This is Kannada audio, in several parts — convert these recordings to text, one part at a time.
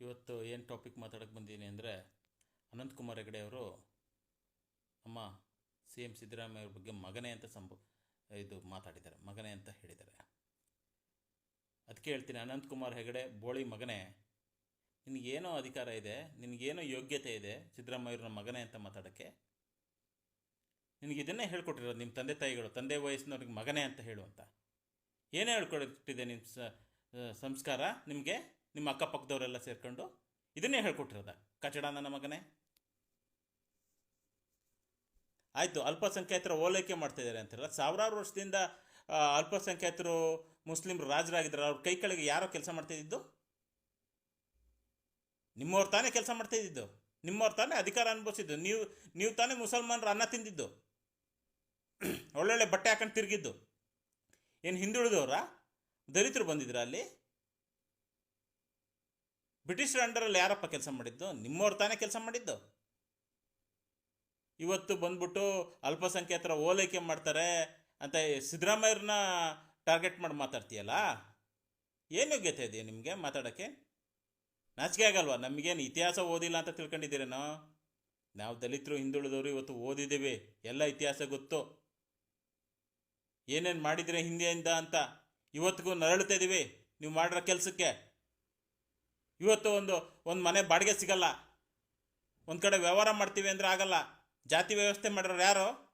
ಇವತ್ತು ಏನು ಟಾಪಿಕ್ ಮಾತಾಡೋಕ್ಕೆ ಬಂದೀನಿ ಅಂದರೆ ಅನಂತಕುಮಾರ್ ಹೆಗಡೆ ಅವರು ನಮ್ಮ ಸಿ ಎಂ ಸಿದ್ದರಾಮಯ್ಯ ಅವ್ರ ಬಗ್ಗೆ ಮಗನೇ ಅಂತ ಸಂಬ, ಇದು ಮಾತಾಡಿದ್ದಾರೆ, ಮಗನೇ ಅಂತ ಹೇಳಿದ್ದಾರೆ. ಅದಕ್ಕೆ ಹೇಳ್ತೀನಿ, ಅನಂತಕುಮಾರ್ ಹೆಗಡೆ ಬೋಳಿ ಮಗನೇ. ನಿನಗೇನೋ ಅಧಿಕಾರ ಇದೆ, ನಿನಗೇನೋ ಯೋಗ್ಯತೆ ಇದೆ ಸಿದ್ದರಾಮಯ್ಯವ್ರನ್ನ ಮಗನೇ ಅಂತ ಮಾತಾಡೋಕ್ಕೆ. ನಿನಗೆ ಇದನ್ನೇ ಹೇಳ್ಕೊಟ್ಟಿರೋದು ನಿಮ್ಮ ತಂದೆ ತಾಯಿಗಳು, ತಂದೆ ವಯಸ್ಸಿನವ್ರಿಗೆ ಮಗನೇ ಅಂತ ಹೇಳು ಅಂತ. ಏನೇ ಹೇಳ್ಕೊಟ್ಟಿದೆ ನಿಮ್ಮ ಸಂಸ್ಕಾರ ನಿಮಗೆ? ನಿಮ್ಮ ಅಕ್ಕಪಕ್ಕದವರೆಲ್ಲ ಸೇರ್ಕೊಂಡು ಇದನ್ನೇ ಹೇಳ್ಕೊಟ್ಟಿರೋದ. ನನ್ನ ಮಗನೇ. ಆಯಿತು, ಅಲ್ಪಸಂಖ್ಯಾತರ ಓಲೈಕೆ ಮಾಡ್ತಾ ಇದ್ದಾರೆ ಅಂತಾರಲ್ಲ. ಸಾವಿರಾರು ವರ್ಷದಿಂದ ಅಲ್ಪಸಂಖ್ಯಾತರು ಮುಸ್ಲಿಮ್ರು ರಾಜರಾಗಿದ್ದಾರೆ. ಅವ್ರ ಕೈ ಕೆಳಗೆ ಯಾರೋ ಕೆಲಸ ಮಾಡ್ತಾ ಇದ್ದಿದ್ದು? ನಿಮ್ಮವ್ರು ತಾನೇ ಕೆಲಸ ಮಾಡ್ತಾ ಇದ್ದಿದ್ದು? ನಿಮ್ಮವ್ರು ತಾನೇ ಅಧಿಕಾರ ಅನುಭವಿಸಿದ್ದು? ನೀವು ನೀವು ತಾನೇ ಮುಸಲ್ಮಾನರು ಅನ್ನ ತಿಂದಿದ್ದು? ಒಳ್ಳೊಳ್ಳೆ ಬಟ್ಟೆ ಹಾಕೊಂಡು ತಿರುಗಿದ್ದು? ಏನು ಹಿಂದುಳಿದವರ? ದಲಿತರು ಬಂದಿದ್ರ ಅಲ್ಲಿ? ಬ್ರಿಟಿಷರ ಅಂಡರಲ್ಲಿ ಯಾರಪ್ಪ ಕೆಲಸ ಮಾಡಿದ್ದು? ನಿಮ್ಮವ್ರು ತಾನೇ ಕೆಲಸ ಮಾಡಿದ್ದು? ಇವತ್ತು ಬಂದ್ಬಿಟ್ಟು ಅಲ್ಪಸಂಖ್ಯಾತರ ಓಲೈಕೆ ಮಾಡ್ತಾರೆ ಅಂತ ಸಿದ್ದರಾಮಯ್ಯರನ್ನ ಟಾರ್ಗೆಟ್ ಮಾಡಿ ಮಾತಾಡ್ತೀಯಲ್ಲ? ಏನು ಯೋಗ್ಯತೆ ಇದೆಯಾ ನಿಮಗೆ ಮಾತಾಡೋಕ್ಕೆ? ನಾಚಿಕೆ ಆಗಲ್ವಾ? ನಮಗೇನು ಇತಿಹಾಸ ಓದಿಲ್ಲ ಅಂತ ತಿಳ್ಕೊಂಡಿದ್ದೀರೇನೋ? ನಾವು ದಲಿತರು, ಹಿಂದುಳಿದವರು ಇವತ್ತು ಓದಿದ್ದೀವಿ. ಎಲ್ಲ ಇತಿಹಾಸ ಗೊತ್ತು. ಏನೇನು ಮಾಡಿದರೆ ಹಿಂದೆಯಿಂದ ಅಂತ ಇವತ್ತಿಗೂ ನರಳುತ್ತಿದ್ದೀವಿ ನೀವು ಮಾಡಿರೋ ಕೆಲಸಕ್ಕೆ. ಇವತ್ತು ಒಂದು ಒಂದು ಮನೆ ಬಾಡಿಗೆ ಸಿಗಲ್ಲ. ಒಂದು ಕಡೆ ವ್ಯವಹಾರ ಮಾಡ್ತೀವಿ ಅಂದರೆ ಆಗಲ್ಲ. ಜಾತಿ ವ್ಯವಸ್ಥೆ ಮಾಡಿರೋರು ಯಾರು?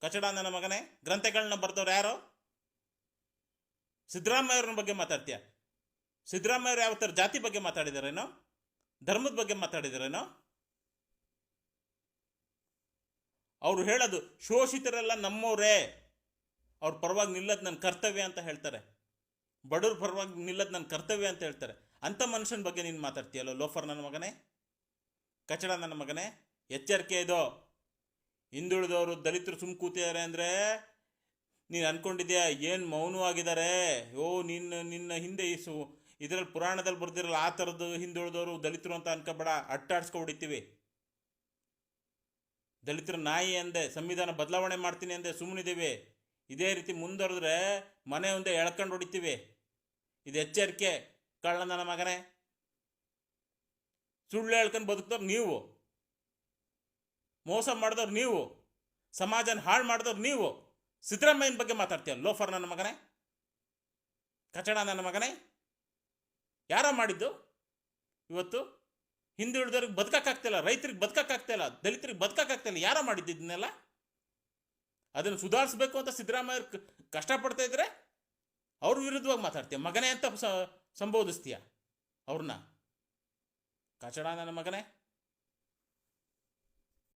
ಕಚಡ ನನ್ನ ಮಗನೇ, ಗ್ರಂಥಗಳನ್ನ ಬರೆದವ್ರು ಯಾರು? ಸಿದ್ದರಾಮಯ್ಯವ್ರನ್ನ ಬಗ್ಗೆ ಮಾತಾಡ್ತೀಯ? ಸಿದ್ದರಾಮಯ್ಯವ್ರು ಯಾವ ಥರ ಜಾತಿ ಬಗ್ಗೆ ಮಾತಾಡಿದಾರೇನೋ? ಧರ್ಮದ ಬಗ್ಗೆ ಮಾತಾಡಿದಾರೇನೋ? ಅವರು ಹೇಳೋದು, ಶೋಷಿತರೆಲ್ಲ ನಮ್ಮವರೇ. ಅವ್ರ ಪರವಾಗಿ ನಿಲ್ಲೋದು ನನ್ನ ಕರ್ತವ್ಯ ಅಂತ ಹೇಳ್ತಾರೆ. ಬಡವ್ರ ಪರವಾಗಿ ನಿಲ್ಲೋದು ನನ್ನ ಕರ್ತವ್ಯ ಅಂತ ಹೇಳ್ತಾರೆ. ಅಂಥ ಮನುಷ್ಯನ ಬಗ್ಗೆ ನೀನು ಮಾತಾಡ್ತೀಯಲ್ಲೋ ಲೋಫರ್ ನನ್ನ ಮಗನೇ? ಕಚಡ ನನ್ನ ಮಗನೇ? ಎಚ್ಚರಿಕೆ ಇದು. ಹಿಂದುಳಿದವರು ದಲಿತರು ಸುಮ್ ಕೂತಿದ್ದಾರೆ ಅಂದರೆ ನೀನು ಅಂದ್ಕೊಂಡಿದ್ಯಾ ಏನು ಮೌನವಾಗಿದ್ದಾರೆ? ಓ, ನಿನ್ನ ನಿನ್ನ ಹಿಂದೆ ಇಸು ಇದರಲ್ಲಿ ಪುರಾಣದಲ್ಲಿ ಬರ್ದಿರಲ್ಲ, ಆ ಥರದ್ದು ಹಿಂದುಳಿದವರು ದಲಿತರು ಅಂತ ಅನ್ಕೋಬೇಡ. ಅಟ್ಟಾಡ್ಸ್ಕೊ ಹೊಡಿತೀವಿ ದಲಿತರ ನಾಯಿ ಅಂದೆ, ಸಂವಿಧಾನ ಬದಲಾವಣೆ ಮಾಡ್ತೀನಿ ಅಂದೆ ಸುಮ್ಮನಿದ್ದೀವಿ ಇದೇ ರೀತಿ ಮುಂದುವರೆದ್ರೆ ಮನೆ ಒಂದೇ ಎಳ್ಕೊಂಡು ಹೊಡಿತೀವಿ. ಇದು ಎಚ್ಚರಿಕೆ. ಕಳ್ಳ ನನ್ನ ಮಗನೇ. ಸುಳ್ಳು ಹೇಳ್ಕೊಂಡು ಬದುಕ್ದವ್ರು ನೀವು. ಮೋಸ ಮಾಡಿದವ್ರು ನೀವು. ಸಮಾಜನ ಹಾಳು ಮಾಡಿದವ್ರು ನೀವು. ಸಿದ್ದರಾಮಯ್ಯನ ಬಗ್ಗೆ ಮಾತಾಡ್ತೀಯ? ಲೋಫರ್ ನನ್ನ ಮಗನೇ? ಕಚಡ ನನ್ನ ಮಗನೇ? ಯಾರೋ ಮಾಡಿದ್ದು? ಇವತ್ತು ಹಿಂದುಳಿದವ್ರಿಗೆ ಬದುಕಕ್ಕಾಗ್ತಿಲ್ಲ ರೈತರಿಗೆ ಬದುಕಕ್ಕಾಗ್ತಿಲ್ಲ ದಲಿತರಿಗೆ ಬದುಕಕ್ಕಾಗ್ತಿಲ್ಲ ಯಾರೋ ಮಾಡಿದ್ದು ಇದನ್ನೆಲ್ಲ? ಅದನ್ನು ಸುಧಾರಿಸ್ಬೇಕು ಅಂತ ಸಿದ್ದರಾಮಯ್ಯ ಕ- ಕಷ್ಟಪಡ್ತಾ ಇದ್ರೆ ಅವ್ರ ವಿರುದ್ಧವಾಗಿ ಮಾತಾಡ್ತೀಯ? ಮಗನೇ ಅಂತ ಸಂಬೋಧಿಸ್ತೀಯ? ಅವ್ರನ್ನ ಕಚಡ ನನ್ನ ಮಗನೇ?